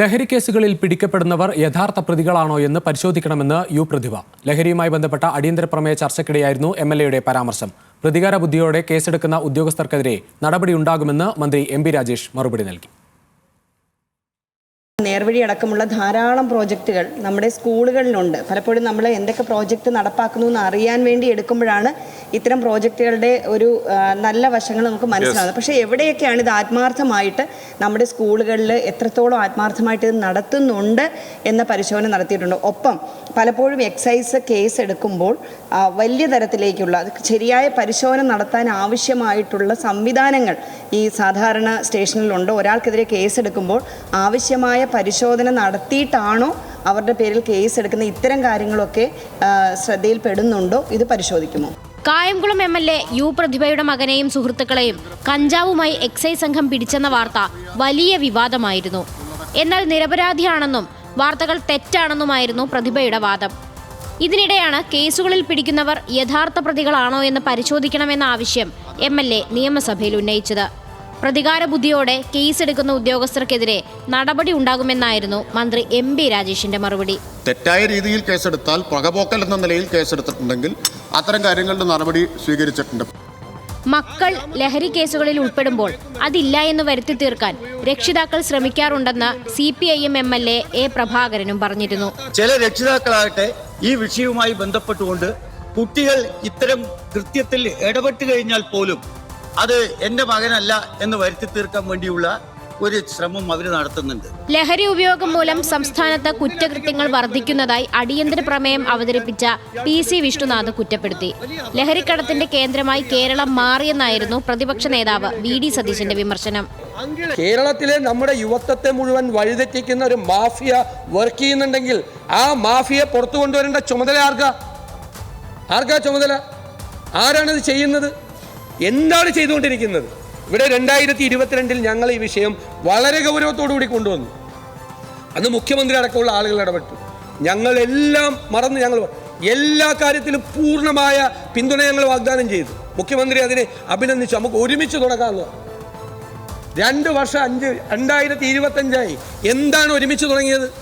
ലഹരി കേസുകളിൽ പിടിക്കപ്പെടുന്നവർ യഥാർത്ഥ പ്രതികളാണോ എന്ന് പരിശോധിക്കണമെന്ന് യു പ്രതിഭ. ലഹരിയുമായി ബന്ധപ്പെട്ട അടിയന്തര പ്രമേയ ചർച്ചയ്ക്കിടെയായിരുന്നു എം എൽ എയുടെ പരാമർശം. പ്രതികാര ബുദ്ധിയോടെ കേസെടുക്കുന്ന ഉദ്യോഗസ്ഥർക്കെതിരെ നടപടിയുണ്ടാകുമെന്ന് മന്ത്രി എം പി രാജേഷ് മറുപടി നൽകി. നേർവഴി അടക്കമുള്ള ധാരാളം പ്രോജക്റ്റുകൾ നമ്മുടെ സ്കൂളുകളിലുണ്ട്. പലപ്പോഴും നമ്മൾ എന്തൊക്കെ പ്രോജക്റ്റ് നടപ്പാക്കുന്നു എന്ന് അറിയാൻ വേണ്ടി എടുക്കുമ്പോഴാണ് ഇത്തരം പ്രോജക്റ്റുകളുടെ ഒരു നല്ല വശങ്ങൾ നമുക്ക് മനസ്സിലാകുന്നത് പക്ഷേ എവിടെയൊക്കെയാണ് ഇത് ആത്മാർത്ഥമായിട്ട് നമ്മുടെ സ്കൂളുകളിൽ എത്രത്തോളം ആത്മാർത്ഥമായിട്ട് ഇത് നടത്തുന്നുണ്ട് എന്ന പരിശോധന നടത്തിയിട്ടുണ്ട്. ഒപ്പം പലപ്പോഴും എക്സൈസ് കേസ് എടുക്കുമ്പോൾ വലിയ തരത്തിലേക്കുള്ള ശരിയായ പരിശോധന നടത്താൻ ആവശ്യമായിട്ടുള്ള സംവിധാനങ്ങൾ ഈ സാധാരണ സ്റ്റേഷനിലുണ്ട്. ഒരാൾക്കെതിരെ കേസ് എടുക്കുമ്പോൾ ആവശ്യമായ പരിശോധന നടത്തിയിട്ടാണോ അവരുടെ പേരിൽ കേസ് എടുക്കുന്ന ഇത്തരം കാര്യങ്ങളൊക്കെ ശ്രദ്ധയിൽപ്പെടുന്നുണ്ടോ? ഇത് പരിശോധിക്കുമോ? Kayamkulam M L A U പ്രതിഭയുടെ മകനെയും സുഹൃത്തുക്കളെയും കഞ്ചാവുമായി എക്സൈസ് സംഘം പിടിച്ചെന്ന വാർത്ത വലിയ വിവാദമായിരുന്നു. എന്നാൽ നിരപരാധിയാണെന്നും വാർത്തകൾ തെറ്റാണെന്നുമായിരുന്നു പ്രതിഭയുടെ വാദം. ഇതിനിടെയാണ് കേസുകളിൽ പിടിക്കുന്നവർ യഥാർത്ഥ പ്രതികളാണോ എന്ന് പരിശോധിക്കണമെന്ന ആവശ്യം എം എൽ എ നിയമസഭയിൽ ഉന്നയിച്ചത്. പ്രതികാര ബുദ്ധിയോടെ കേസെടുക്കുന്ന ഉദ്യോഗസ്ഥർക്കെതിരെ നടപടി ഉണ്ടാകുമെന്നായിരുന്നു മന്ത്രി എം ബി രാജേഷിന്റെ മറുപടി. തെറ്റായ രീതിയിൽ കേസെടുത്താൽ പകപോക്കൽ എന്ന നിലയിൽ കേസെടുത്തിട്ടുണ്ടെങ്കിൽ അത്തരം കാര്യങ്ങളുടെ നടപടി സ്വീകരിച്ചിട്ടുണ്ട്. മക്കൾ ലഹരി കേസുകളിൽ ഉൾപ്പെടുമ്പോൾ അതില്ല എന്ന് വരുത്തി തീർക്കാൻ രക്ഷിതാക്കൾ ശ്രമിക്കാറുണ്ടെന്ന് C P I M M L A A പ്രഭാകരനും പറഞ്ഞിരുന്നു. ചില രക്ഷിതാക്കളാകട്ടെ ഈ വിഷയവുമായി ബന്ധപ്പെട്ടുകൊണ്ട് കുട്ടികൾ ഇത്തരം കൃത്യത്തിൽ ഇടപെട്ട് കഴിഞ്ഞാൽ പോലും അത് എന്റെ മകനല്ല എന്ന് വരുത്തി തീർക്കാൻ വേണ്ടിയുള്ള ഒരു ശ്രമം അവർ നടത്തുന്നുണ്ട്. ലഹരി ഉപയോഗം മൂലം സംസ്ഥാനത്ത് കുറ്റകൃത്യങ്ങൾ വർദ്ധിക്കുന്നതായി അടിയന്തര പ്രമേയം അവതരിപ്പിച്ച പി സി വിഷ്ണുനാഥ് കുറ്റപ്പെടുത്തി. ലഹരിക്കടത്തിന്റെ കേന്ദ്രമായി കേരളം മാറിയെന്നായിരുന്നു പ്രതിപക്ഷ നേതാവ് വി ഡി സതീശന്റെ വിമർശനം. കേരളത്തിലെ നമ്മുടെ യുവത്വത്തെ മുഴുവൻ വഴിതെറ്റിക്കുന്ന ഒരു മാഫിയ വർക്ക് ചെയ്യുന്നുണ്ടെങ്കിൽ ആ മാഫിയ പുറത്തു കൊണ്ടുവരേണ്ട ചുമതല ആർക്കാ? ആർക്കാ ചുമതല? ആരാണിത് ചെയ്യുന്നത്? എന്താണ് ചെയ്തുകൊണ്ടിരിക്കുന്നത്? ഇവിടെ രണ്ടായിരത്തി ഇരുപത്തിരണ്ടിൽ ഞങ്ങൾ ഈ വിഷയം വളരെ ഗൗരവത്തോടു കൂടി കൊണ്ടുവന്നു. അന്ന് മുഖ്യമന്ത്രി അടക്കമുള്ള ആളുകൾ ഇടപെട്ടു. ഞങ്ങളെല്ലാം മറന്ന് ഞങ്ങൾ എല്ലാ കാര്യത്തിലും പൂർണമായ പിന്തുണ ഞങ്ങൾ വാഗ്ദാനം ചെയ്തു. മുഖ്യമന്ത്രി അതിനെ അഭിനന്ദിച്ചു. നമുക്ക് ഒരുമിച്ച് തുടങ്ങാമെന്ന് രണ്ട് വർഷം അഞ്ച് രണ്ടായിരത്തി ഇരുപത്തഞ്ചായി എന്താണ് ഒരുമിച്ച് തുടങ്ങിയത്?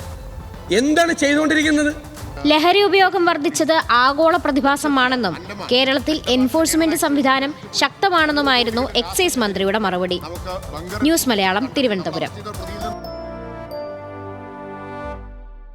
എന്താണ് ചെയ്തുകൊണ്ടിരിക്കുന്നത്? ലഹരി ഉപയോഗം വർദ്ധിച്ചത് ആഗോള പ്രതിഭാസമാണെന്നും കേരളത്തിൽ എൻഫോഴ്സ്മെന്റ് സംവിധാനം ശക്തമാണെന്നുമായിരുന്നു എക്സൈസ് മന്ത്രിയുടെ മറുപടി. ന്യൂസ് മലയാളം തിരുവനന്തപുരം.